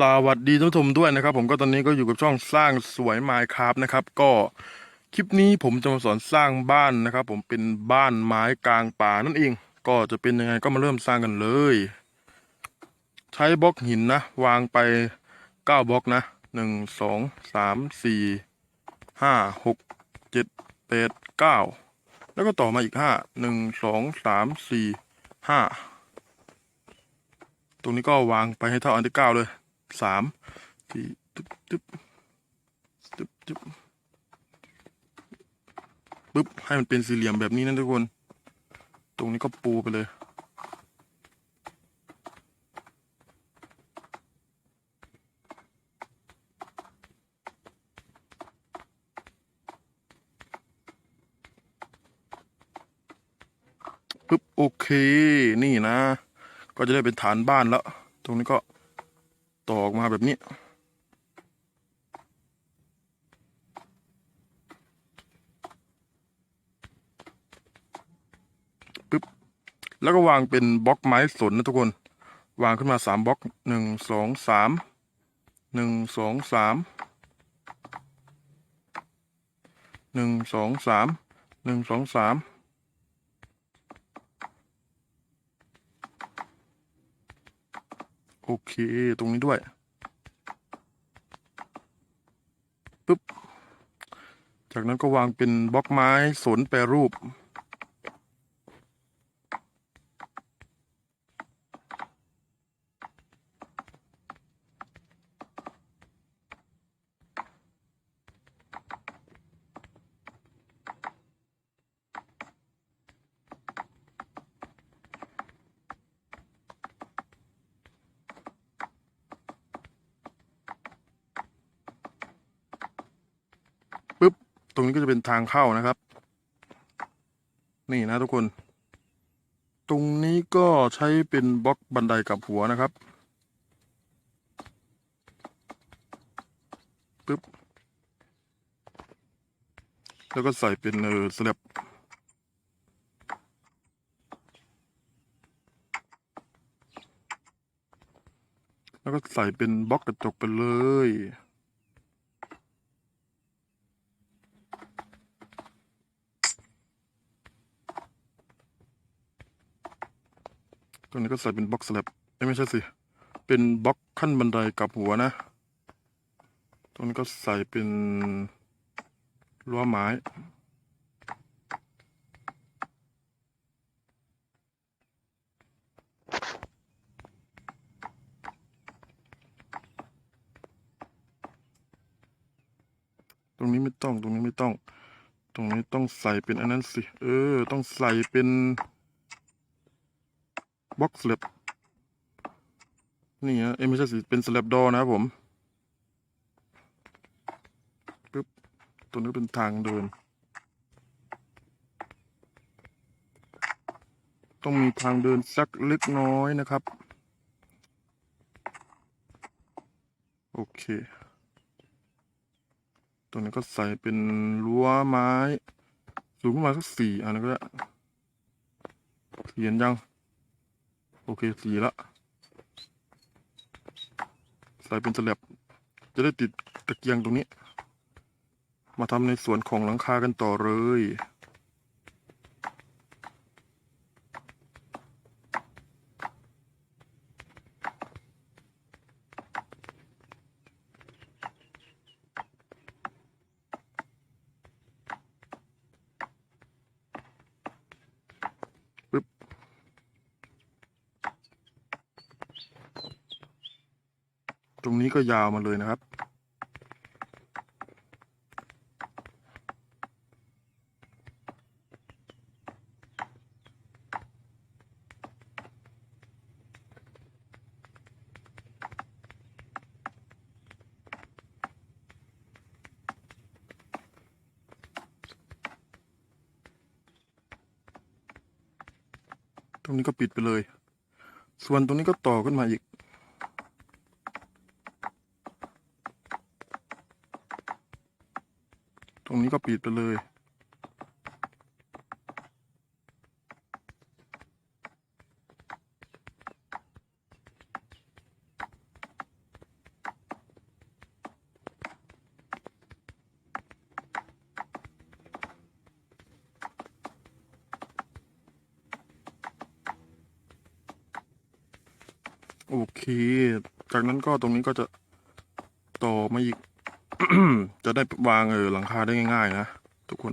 สวัสดีท่านผู้ชมด้วยนะครับ ผมก็ตอนนี้ก็อยู่กับช่องสร้างสวยไมค์ครับนะครับ ก็คลิปนี้ผมจะมาสอนสร้างบ้านนะครับ ผมเป็นบ้านไม้กลางป่านั่นเอง ก็จะเป็นยังไงก็มาเริ่มสร้างกันเลย ใช้บล็อกหินนะ วางไปเก้าบล็อกนะหนึ่งสองสามสี่ห้าหกเจ็ดแปดเก้าแล้วก็ต่อมาอีกห้าหนึ่งสองสามสี่ห้าตรงนี้ก็วางไปให้เท่าอันที่เก้าเลย สามสี่ตึ๊บตึ๊บตึ๊บตึ๊บปึ๊บให้มันเป็นสี่เหลี่ยมแบบนี้นะทุกคน ตรงนี้ก็ปูไปเลยปึ๊บโอเค นี่นะ ก็จะได้เป็นฐานบ้านแล้ว ตรงนี้ก็ ต่อออกมาแบบนี้ ปึ๊บ แล้วก็วางเป็นบล็อกไม้สนนะทุกคน วางขึ้นมาสามบล็อกหนึ่งสองสามหนึ่งสองสามหนึ่งสองสามหนึ่งสองสาม โอเค ตรงนี้ด้วยปึ๊บ จากนั้นก็วางเป็นบล็อกไม้สนแปรรูป ปึ๊บ ตรงนี้ก็จะเป็นทางเข้านะครับ นี่นะทุกคน ตรงนี้ก็ใช้เป็นบล็อกบันไดกับหัวนะครับปึ๊บแล้วก็ใส่เป็นเออสแลบแล้วก็ใส่เป็นบล็อกกระจกไปเลย รงนี้ก็ใส่เป็นบล็อกสแลบไม่ใช่สิ เป็นบล็อกขั้นบันไดกับหัวนะ ตรงนี้ก็ใส่เป็นรั้วไม้ตรงนี้ไม่ต้อง ตรงนี้ไม่ต้อง ตรงนี้ต้องใส่เป็นอันนั้นสิ เออ ต้องใส่เป็น บล็อกสแลบนี่ฮะเอ้ยไม่ใช่สิเป็นสแลบดอนะครับผมปึ๊บตรงนี้เป็นทางเดิน ต้องมีทางเดินสักเล็กน้อยนะครับ โอเคตรงนี้ก็ใส่เป็นรั้วไม้ สูงประมาณสักสี่อันก็ได้เขียนยัง โอเคสี่ละใส่เป็นสลับจะได้ติดตะเกียงตรงนี้ มาทำในส่วนของหลังคากันต่อเลย ตรงนี้ก็ยาวมาเลยนะครับ ตรงนี้ก็ปิดไปเลย ส่วนตรงนี้ก็ต่อขึ้นมาอีก รงนี้ก็ปิดไปเลยโอเค จากนั้นก็ตรงนี้ก็จะต่อมาอีก จะได้วางเออหลังคาได้ง่ายๆนะทุกคน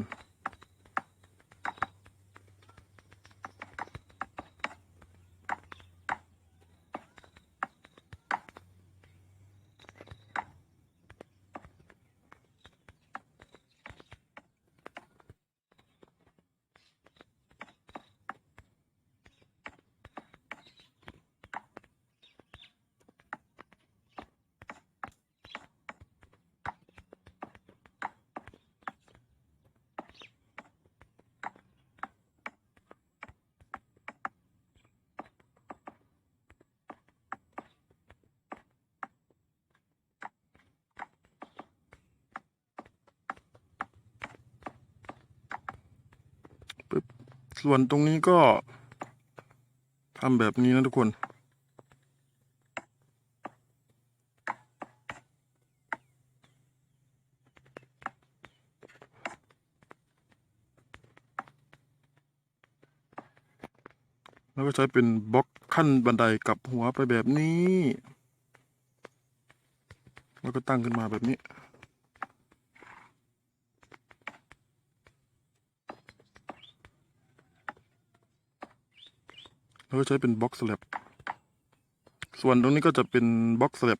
ส่วนตรงนี้ก็ทำแบบนี้นะทุกคน แล้วก็ใช้เป็นบล็อกขั้นบันไดกับหัวไปแบบนี้ แล้วก็ตั้งขึ้นมาแบบนี้ แล้วก็ใช้เป็นบล็อกสแลบส่วนตรงนี้ก็จะเป็นบล็อกสแลบ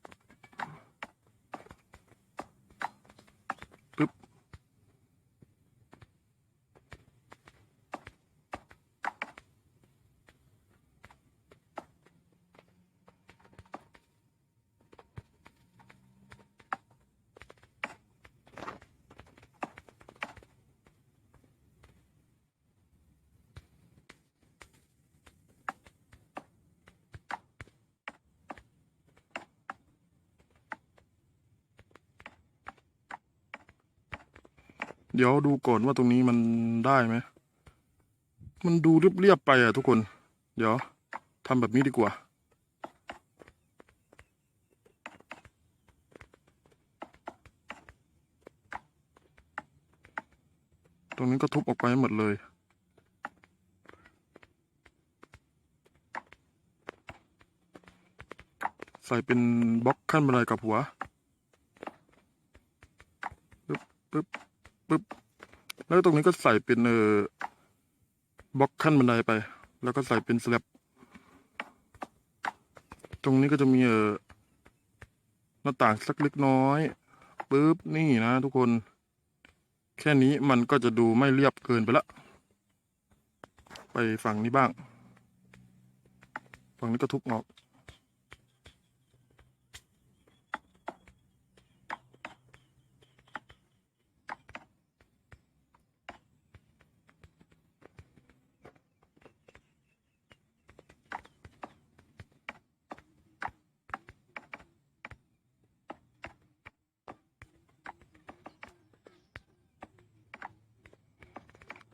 เดี๋ยวดูก่อนว่าตรงนี้มันได้ไหม มันดูเรียบๆไปอะทุกคน เดี๋ยวทำแบบนี้ดีกว่า ตรงนี้ก็ทุบออกไปหมดเลยใส่เป็นบล็อกขั้นบันไดกับหัว ปึ๊บปึ๊บ ปึ๊บแล้วตรงนี้ก็ใส่เป็นเออบล็อกขั้นบันไดไป แล้วก็ใส่เป็นสแลบตรงนี้ก็จะมีเออหน้าต่างสักเล็กน้อยปึ๊บนี่นะทุกคน แค่นี้มันก็จะดูไม่เรียบเกินไปละ ไปฝั่งนี้บ้าง ฝั่งนี้ก็ทุบออก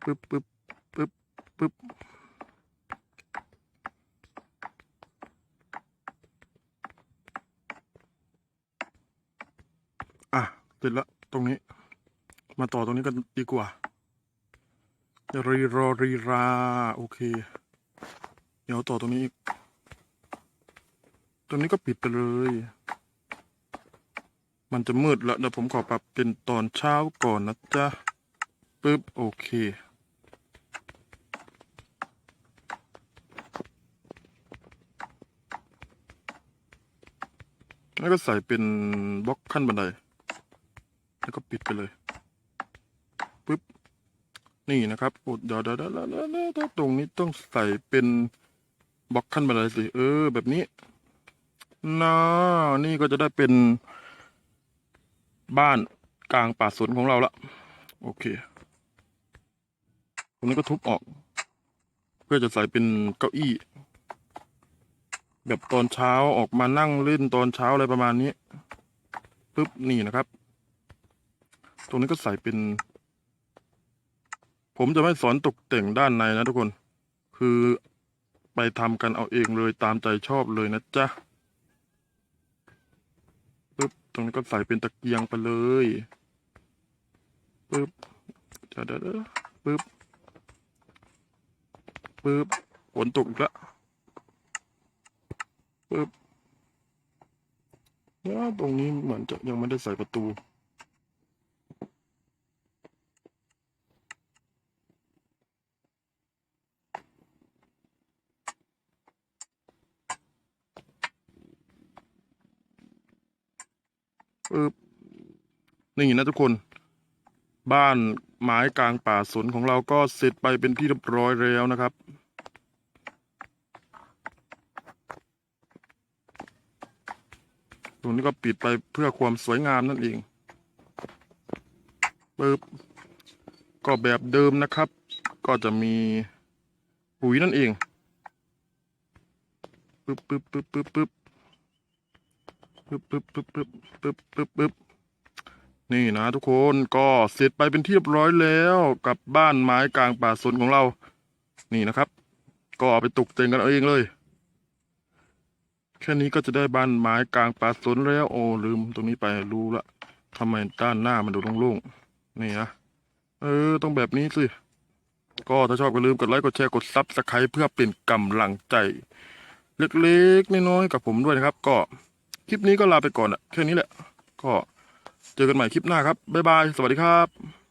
ปึ๊บปึ๊บปึ๊บปึ๊บอะเสร็จแล้วตรงนี้ มาต่อตรงนี้กันดีกว่ารีรอรีรา โอเค เดี๋ยวต่อตรงนี้อีกตรงนี้ก็ปิดไปเลย มันจะมืดแล้วเดี๋ยวผมขอปรับเป็นตอนเช้าก่อนนะจ๊ะปึ๊บ โอเค แล้วก็ใส่เป็นบล็อกขั้นบันได แล้วก็ปิดไปเลยปึ๊บนี่นะครับโอ้เดี๋ยวเดี๋ยวเดี๋ยวเดี๋ยวเดี๋ยวเดี๋ยวตรงนี้ต้องใส่เป็นบล็อกขั้นบันไดสิเออ แบบนี้นะนี่ก็จะได้เป็นบ้านกลางป่าสนของเราละโอเคตรงนี้ก็ทุบออก เพื่อจะใส่เป็นเก้าอี้ แบบตอนเช้าออกมานั่งเล่นตอนเช้าอะไรประมาณนี้ปุ๊บนี่นะครับ ตรงนี้ก็ใส่เป็น ผมจะไม่สอนตกแต่งด้านในนะทุกคน คือไปทำกันเอาเองเลยตามใจชอบเลยนะจ๊ะปุ๊บตรงนี้ก็ใส่เป็นตะเกียงไปเลยปุ๊บเดี๋ยวเดี๋ยวเดี๋ยวปุ๊บปุ๊บฝนตกอีกแล้ว ปึ๊บแล้วตรงนี้เหมือนจะยังไม่ได้ใส่ประตู ปึ๊บ นี่นะทุกคน บ้านไม้กลางป่าสนของเราก็เสร็จไปเป็นที่เรียบร้อยแล้วนะครับ ตรงนี้ ก็ปิดไปเพื่อความสวยงามนั่นเองปึ๊บก็แบบเดิมนะครับ ก็จะมีปุ๋ยนั่นเองปึ๊บปึ๊บปึ๊บปึ๊บปึ๊บปึ๊บปึ๊บปึ๊บปึ๊บปึ๊บปึ๊บปึ๊บนี่นะทุกคนก็เสร็จไปเป็นที่เรียบร้อยแล้วกับบ้านไม้กลางป่าสนของเรา นี่นะครับ ก็เอาไปตกแต่งกันเอาเองเลย แค่นี้ก็จะได้บ้านไม้กลางป่าสนแล้ว โอ้ลืมตรงนี้ไปรู้ละทำไมด้านหน้ามันดูโล่งๆนี่นะเออ ต้องแบบนี้สิ ก็ถ้าชอบก็ลืมกดไลค์กดแชร์กดซับสไครต์เพื่อเป็นกำลังใจ เล็กๆน้อยๆกับผมด้วยนะครับ ก็คลิปนี้ก็ลาไปก่อนอะแค่นี้แหละ ก็เจอกันใหม่คลิปหน้าครับบ๊ายบายสวัสดีครับ